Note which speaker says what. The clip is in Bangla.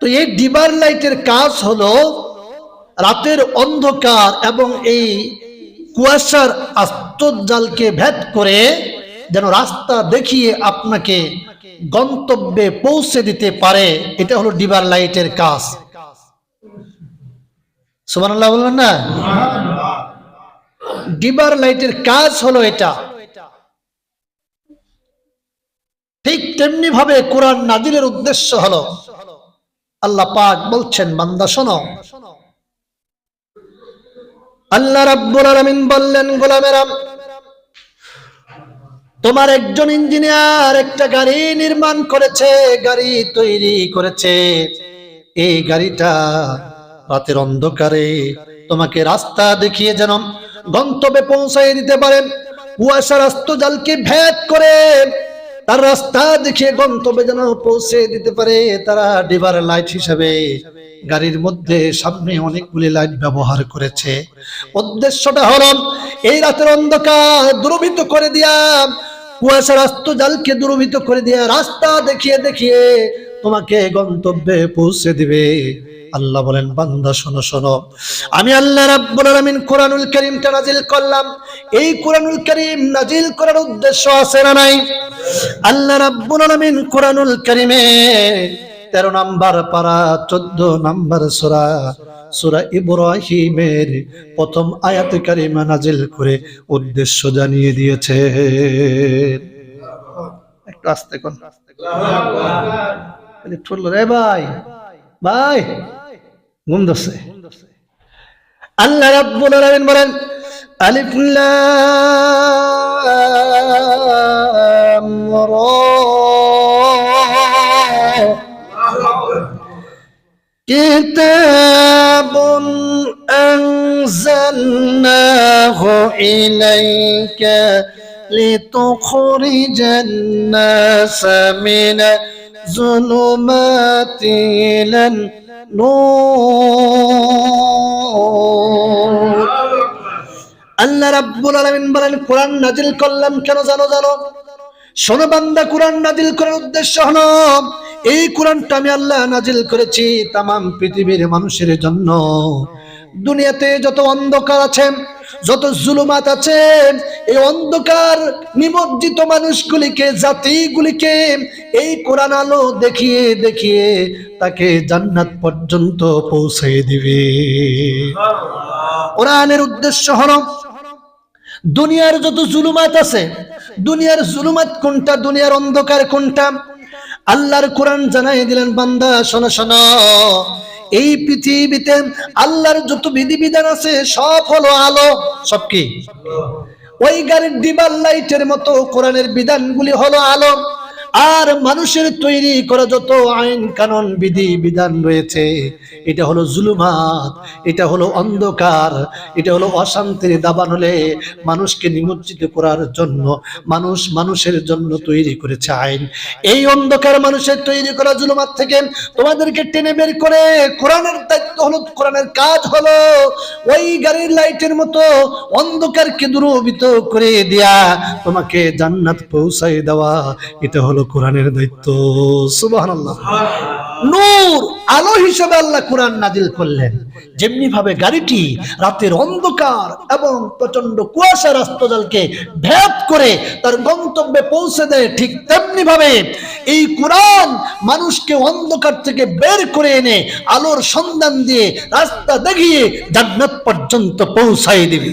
Speaker 1: তো এই ডিবার লাইটের কাজ হলো রাতের অন্ধকার এবং এই কুয়াশার আস্তজালকে ভেদ করে যেন রাস্তা দেখিয়ে আপনাকে গন্তব্যে পৌঁছে দিতে পারে। এটা হলো ডিবার লাইটের কাজ। সুবহানাল্লাহ বলবেন না? ডিবার লাইটের কাজ হলো এটা। ঠিক তেমনি ভাবে কোরআন নাজিলের উদ্দেশ্য হলো আল্লাহ পাক বলছেন, বান্দা শোনো। আল্লাহ রাব্বুল আলামিন বললেন গোলামেরা তোমার একজন ইঞ্জিনিয়ার একটা গাড়ি নির্মাণ করেছে, গাড়ি তৈরি করেছে। এই গাড়িটা রাতের অন্ধকারে তোমাকে রাস্তা দেখিয়ে যেন গন্তব্যে পৌঁছাই দিতে পারেন কুয়াশা রাস্তা জালকে ভেদ করে তার রাস্তা দেখিয়ে গন্তব্যে যেন পৌঁছে দিতে পারে তারা ডিবার লাইট হিসাবে। গাড়ির মধ্যে সামনে অনেকগুলি লাইট ব্যবহার করেছে। উদ্দেশ্যটা হলো, এই রাতের অন্ধকার দুর্বৃত করে দিয়া। কুয়াশা রাস্তা জালকে দুর্বৃত করে দিয়া। রাস্তা দেখিয়ে দেখিয়ে তোমাকে গন্তব্যে পৌঁছে দিবে। আল্লাহ বলেন, বান্দা, শোনো শোনো। আমি আল্লাহ রাব্বুল আলামিন কোরআনুল কারীমটা নাজিল করলাম। এই কোরআনুল কারীম নাজিল করার উদ্দেশ্য আছে না নাই? আল্লাহ রাব্বুল কোরআনুল কারীমে 13 নাম্বার পারা 14 নাম্বার সূরা সূরা ইব্রাহিমের প্রথম আয়াত কারিমা নাজিল করে উদ্দেশ্য জানিয়ে দিয়েছে। একটু আস্তে কোন আল্লাহ আলামিন বলেন, আলিফ লাম রা كتاب أنزلناه إليك لتخرج الناس من الظلمات إلى النور আল্লাহ রাব্বুল আলামিন বলেন কোরআন নাজিল করলাম কেন জানো জানো শোনো বান্দা কোরআন নাজিল করার উদ্দেশ্য হলো এই কোরআনটা আমি আল্লাহ নাজিল করেছি তামাম পৃথিবীর মানুষের জন্য। দুনিয়াতে যত অন্ধকার আছে যত জুলুমাত আছে এই অন্ধকার নিমজ্জিত মানুষগুলিকে জাতিগুলিকে এই কোরআন আলো দেখিয়ে দেখিয়ে তাকে জান্নাত পর্যন্ত পৌঁছে দিবে। কোরআনের উদ্দেশ্য হলো দুনিয়ার যত জুলুমাত আছে দুনিয়ার জুলুমাত কোনটা, দুনিয়ার অন্ধকার কোনটা? আল্লাহর কোরআন জানাই দিলেন, বান্দা, শোনো শোনো। এই পৃথিবীতে আল্লাহর যত বিধিবিধান আছে, সব হলো আলো। সব কি? ওই গাড়ির ডিবার লাইটের মতো কোরআনের বিধানগুলি হলো আলো। আর মানুষের তৈরি করা যত আইন কানুন, বিধি, বিধান রয়েছে, এটা হলো জুলুমাত, এটা হলো অন্ধকার, এটা হলো অশান্তির দাবান হলে মানুষকে নিমজ্জিত করার জন্য, মানুষ মানুষের জন্য তৈরি করেছে আইন। এই অন্ধকার মানুষের তৈরি করা জুলুমাত থেকে তোমাদেরকে টেনে বের করে কোরআনের দায়িত্ব হলো, কোরআনের কাজ হলো ওই গাড়ির লাইটের মতো অন্ধকারকে দূরভূত করে দেয়া, তোমাকে জান্নাত পৌঁছাই দেওয়া, এটা হলো কোরআনের দায়িত্ব। সুবহানাল্লাহ। নূর আলো হিসেবে আল্লাহ কোরআন নাজিল করলেন। যেমনি ভাবে গাড়িটি রাতের অন্ধকার এবং প্রচণ্ড কুয়াশা রাস্তাজালকে ভেদ করে তার গন্তব্যে পৌঁছে দেয়, ঠিক তেমনি ভাবে এই কোরআন মানুষকে অন্ধকার থেকে বের করে এনে আলোর সন্ধান দিয়ে রাস্তা দেখিয়ে জান্নাত পর্যন্ত পৌঁছাই দিবে।